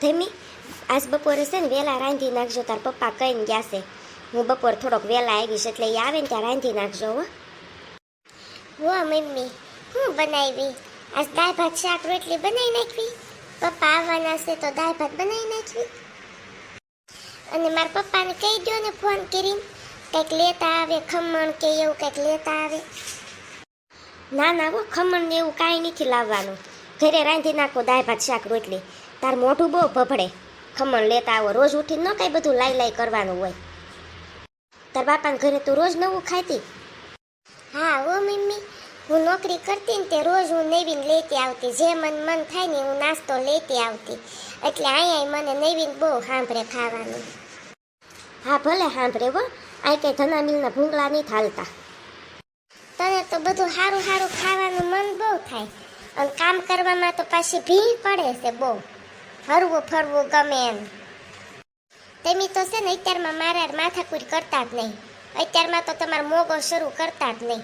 ધમી આજ બપોરે છે ને વહેલા રાંધી નાખજો તાર પપ્પા કહીને ગયા છે હું બપોર થોડોક વહેલા આવીશ એટલે એ આવે ને ત્યાં રાંધી નાખજો હો હો મમ્મી હું બનાવી આજ દાળ ભાત શાક રોટલી બનાવી નાખવી પપ્પા આવવાના છે તો દાળ ભાત બનાવી નાખવી અને મારા પપ્પાને કહી દો ને ફોન કરીને કંઈક લેતા આવે ખમણ કે એવું કંઈક લેતા આવે ના ના હો ખમણ ને એવું કાંઈ નથી લાવવાનું ઘરે રાંધી નાખો દાળ ભાત શાક રોટલી. તાર મોઢું બહુ ભભડે ખમણ લેતા આવો રોજ ઉઠીને ન કાંઈ બધું લાઈ લાઈ કરવાનું હોય. તાર બાપાને ઘરે તું રોજ નવું ખાતી? હા ઓ મમ્મી. હું નોકરી કરતી ને તે રોજ હું નવીન લેતી આવતી. જે મન મન થાય ને હું નાસ્તો લેતી આવતી. એટલે અહીંયા મને નવીન બહુ સાંભળે ખાવાનું. હા ભલે સાંભળે હો. આ કંઈ ધના મિલના ભૂંગળા નહીં થાલતા. તને તો બધું સારું સારું ખાવાનું મન બહુ થાય. અને કામ કરવામાં તો પાછી ભીલ પડે છે બહુ. હરવું ફરવું ગમે એમ. તમે તો છે ને અત્યારમાં મારા માથાકૂટ કરતા જ નહીં. અત્યારમાં તો તમારો મોગો શરૂ કરતા જ નહીં.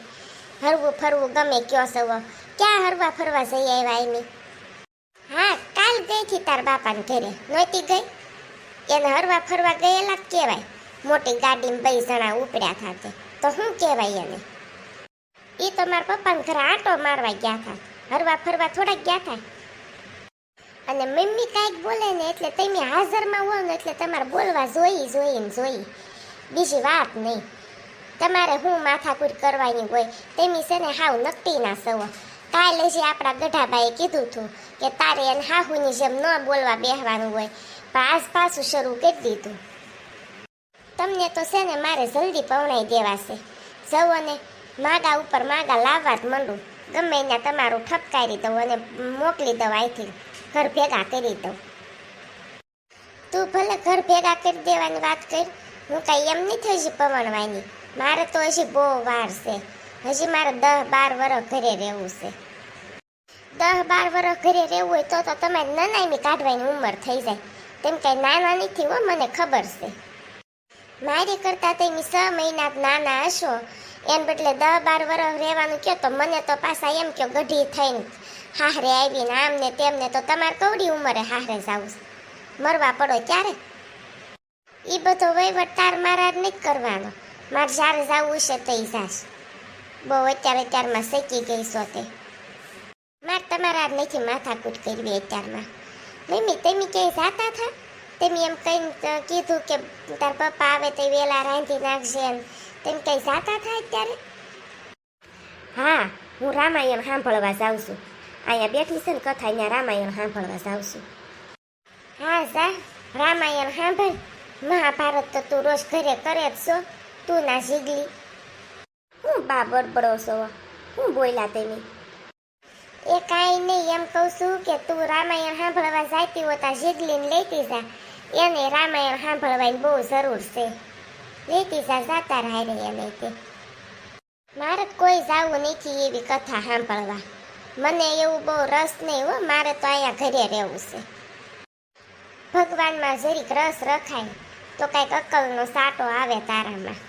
હરવું, ફરવું ગમે કયો સવો ક્યાં હરવા, ફરવા જઈ આવ્યા એની? હા, કાલ ગઈ હતી તાર બાપાને ઘરે. નહોતી ગઈ? એને હરવા, ફરવા ગયેલા જ કહેવાય. મોટી ગાડીમાં બે જણા ઉપડ્યા થાતે તો. શું કહેવાય એને? એ તો મારા પપ્પાને ઘરે આંટો મારવા ગયા હતા હરવા ફરવા થોડાક ગયા હતા અને મમ્મી કાંઈક બોલે ને એટલે તમે હાજરમાં હો ને એટલે તમારે બોલવા જોઈ જોઈ ને જોઈ. બીજી વાત નહીં. તમારે હું માથાકૂર કરવાની હોય તેમી છે ને હાવ નક્કી ના સવો. કાલે જે આપણા ગઢાબાએ કીધું હતું કે તારે એને હાહુની જેમ ન બોલવા બેહવાનું હોય, પણ આજ પાછું શરૂ કરી દીધું. તમને તો છે ને મારે જલ્દી પવણાઈ દેવાશે. જવો ને માગા ઉપર માગા લાવવા જ માંડું. ગમે ત્યાં તમારું ઠપકારી દઉં અને મોકલી દઉં અહીંથી ઘર ભેગા કરી દઉં. તું ભલે ઘર ભેગા કરી દેવાની વાત કરી. હું કાંઈ એમ નહીં થઈ પવનવાની મારે તો હજી બહુ વાર છે. હજી મારે દસ બાર વર્ષ ઘરે રહેવું છે. દસ બાર વર્ષ ઘરે રહેવું હોય તો તો તમારે નનામી કાઢવાની ઉંમર થઈ જાય. તેમ કાંઈ નાના નથી હો, મને ખબર છે. મારી કરતા તમે છ મહિના નાના હશો. એમ બદલે દહ બાર વર્ષ રહેવાનું કહો તો મને તો પાછા એમ કહો ગઢી થઈને હાહરે આવીને આમને તેમને તો તમારે કવડી ઉંમરે હાહરે જાવું મરવા પડો ત્યારે એ બધો વહીવટ તાર મારા નહીં કરવાનો. મારે જ્યારે જવું છે તે જાશ. બહુ અત્યારે અત્યારમાં શેકી ગઈ છો તે. મારે તમારા નથી માથાકૂટ કરવી અત્યારમાં. મમ્મી, તમે ક્યાંય જાતા હતા? તમે એમ કહીને કીધું કે તાર પપ્પા આવે તે વેલા રાંધી નાખજે એમ. તેમ કઈ જાતા થાય અત્યારે? હા, હું રામાયણ સાંભળવા જાઉં છું. અહીંયા બેઠી છે ને કથા, અહીંયા રામાયણ સાંભળવા જાઉં છું. હા, જા, રામાયણ સાંભળ. મહાભારત તો તું રોજ ઘરે કરે જ છો. તું ના જીગલી. હું બા બડબડો છો. હું બોલ્યા તેની. એ કાંઈ નહીં, એમ કહું છું કે તું રામાયણ સાંભળવા જાતી હોતા જીગલીને લેતી જા. એને રામાયણ સાંભળવાની બહુ જરૂર છે. લેતી જા જાતા રહે એને તે મારે કોઈ જાવું નથી એવી કથા સાંભળવા. મને એવું બહુ રસ નહીં હો, મારે તો અહીંયા ઘરે રહેવું છે. ભગવાનમાં જરીક રસ રખાય, તો કાંઈક અક્કલનો સાટો આવે તારામાં.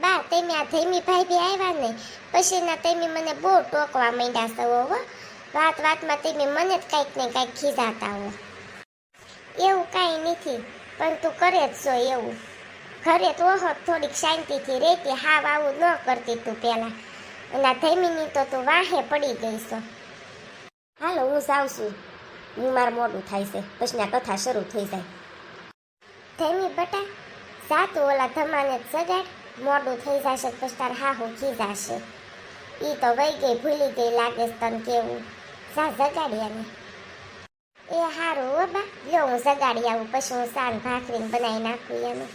બા, તમે આ ધૈમી ભાઈ બી આવ્યા ને, પછીના તમે મને બહુ ટોકવા માંડ્યા છો હો. વાત વાતમાં તમે મને જ કાંઈક ને કાંઈક ખીજાતા હો. એવું કાંઈ નથી, પણ તું કરે જ છો એવું. ઘરે તો હોત થોડીક શાંતિથી રહેતી હાવ આવું ન કરતી તું પહેલાં અને આ તો તું વાહે પડી ગઈ હાલો, હું જાઉં છું. હું માર મોડું થાય છે. પછી આ કથા શરૂ થઈ જાય. ધૈમી બટા સાતું ઓલા ધમાને સગાડ મોડું થઈ જશે પછી તાર હા હું હાહુ ખીજાશે એ તો વહી ગઈ, ભૂલી ગઈ લાગે તને કેવું. જા જગાડી એને એ સારું હો બા. લ્યો હું જગાડી આવું, પછી હું સાન ભાખરીને બનાવી નાખું એનું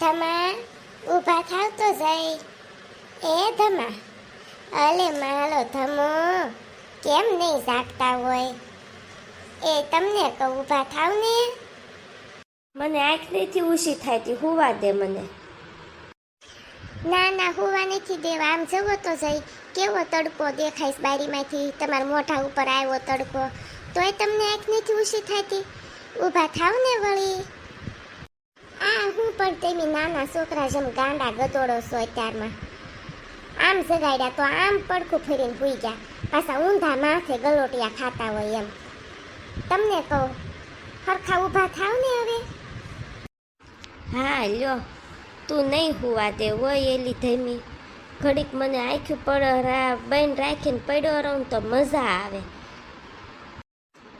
ધમા ઊભા થાવ તો જઈ. એ ધમા અલે માલો ધમો કેમ નહીં જાગતા હોય? એ તમને કહું ઊભા થાવ ને. મને આંખ નથી ઉશી થાય તી હુવા દે મને. ના ના હોવા નથી દેવા. આમ જવો તો જઈ. કેવો તડકો દેખાય બારીમાંથી? તમારા મોઢા ઉપર આવ્યો તડકો. તોય તમને આંખ નથી ઉશી થતી ઊભા થાવ ને વળી. આ હું પણ તેમી નાના છોકરા જેમ ગાંડા ગતોડો છો અત્યારમાં. આમ સગાડ્યા તો આમ પડખું ફરીને ભૂઈ ગયા. પાછા ઊંધા માથે ગલોટિયા ખાતા હોય એમ. તમને કહું, હરખા ઊભા થાવ ને હવે? હા, લ્યો. તું નહીં હુવા દે, હોય એલી ધમી. ઘડીક મને આખ્યું પડ બેન રાખીને પડ્યો રહું તો મજા આવે.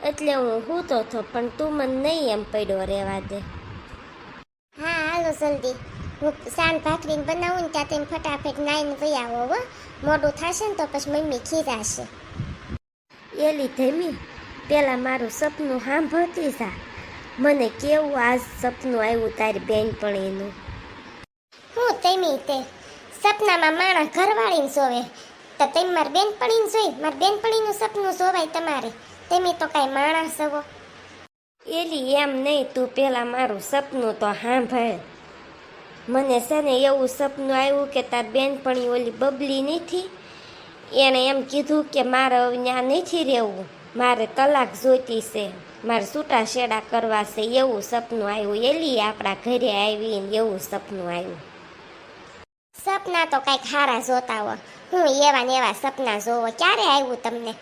એટલે હું હૂતો તો, પણ તું મને નહીં એમ પડ્યો રહેવા દે. હા જલ્દી. હું સાન ભાખરીને બનાવું ને ત્યાં તેમ ફટાફટ નાઈને વહી આવો હો. મોડું થશે ને તો પછી મમ્મી ખીજાશે. એલી ધમી પેલા મારું સપનું સાંભળતી સા મને કેવું આ સપનું આવ્યું તારી બેનપણીનું? હું તેમી તે. સપનામાં માણસ ઘરવાળીને સોવે તો તેમ મારી બેનપણીને જોઈ મારી બેનપણીનું સપનું જોવાય તમારે. તેમી તો કાંઈ માણસ હવો. એલી એમ નહીં તું પેલા મારું સપનું તો સાંભળ. મને છે ને એવું સપનું આવ્યું કે તાર બેનપણી ઓલી બબલી નથી. એણે એમ કીધું કે મારે હવે ત્યાં નથી રહેવું. મારે તલાક જોઈતી છે. મારે છૂટા છેડા કરવા છે. એવું સપનું આવ્યું. એલી આપણા ઘરે આવીને એવું સપનું આવ્યું. સપના તો કાંઈક સારા જોતા હો હું એવા ને એવા સપના જોવો. ક્યારે આવ્યું તમને?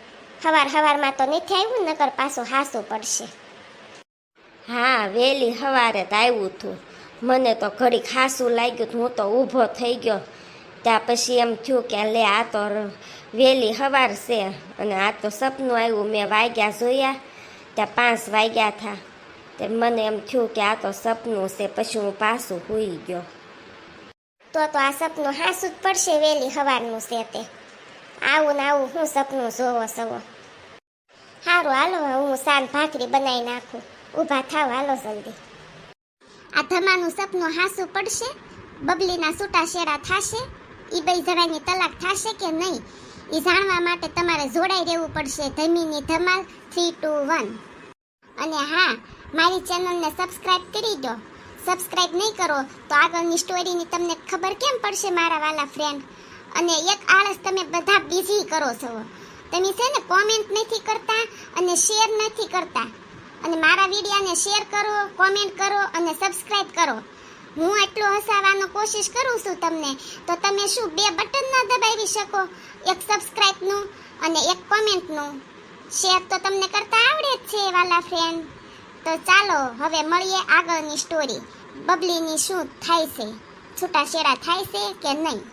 હવાર હવારમાં તો નથી આવ્યું નકર પાછું હાસું પડશે. હા વહેલી સવારે જ આવ્યું હતું મને તો ઘડી ખાસું લાગ્યું હું તો ઊભો થઈ ગયો. ત્યાં પછી એમ થયું કે લે આ તો વહેલી સવાર છે અને આ તો સપનું આવ્યું મેં વાગ્યા જોયા, ત્યાં પાંચ વાગ્યા થા. તે મને એમ થયું કે આ તો સપનું છે, પછી હું પાછું સૂઈ ગયો. તો તો આ સપનું હાસું જ પડશે વહેલી હવારનું છે તે. આવું ને આવું હું સપનું જોવો સવો. સારું હાલો હું સાન ભાખરી બનાવી નાખું. ઊભા થાવ, હાલો જલ્દી. આ ધમાનું સપનું હાસું પડશે, બબલીના સૂટા શેડા થશે, ઈ બે જણાની તલાક થશે કે નહીં એ જાણવા માટે તમારે જોડાઈ રહેવું પડશે ધમીની ધમાલ થ્રી ટુ વન. અને હા, મારી ચેનલને સબસ્ક્રાઇબ કરી દો. સબસ્ક્રાઇબ નહીં કરો તો આગળની સ્ટોરીની તમને ખબર કેમ પડશે, મારા વાલા ફ્રેન્ડ અને એક આળસ તમે બધા બીજી કરો છો. તમે છે ને કોમેન્ટ નથી કરતા અને શેર નથી કરતા. અને મારા વિડીયાને શેર કરો કોમેન્ટ કરો અને સબસ્ક્રાઈબ કરો. હું એટલો હસાવવાનો કોશિશ કરું છું તમને. તો તમે શું બે બટન ના દબાવી શકો? એક સબસ્ક્રાઈબનું અને એક કોમેન્ટનું શેર તો તમને કરતા આવડે જ છે, વાલા ફ્રેન્ડ તો ચાલો, હવે મળીએ આગળની સ્ટોરી બબલીની શું થાય છે? છૂટાછેડા થાય છે કે નહીં?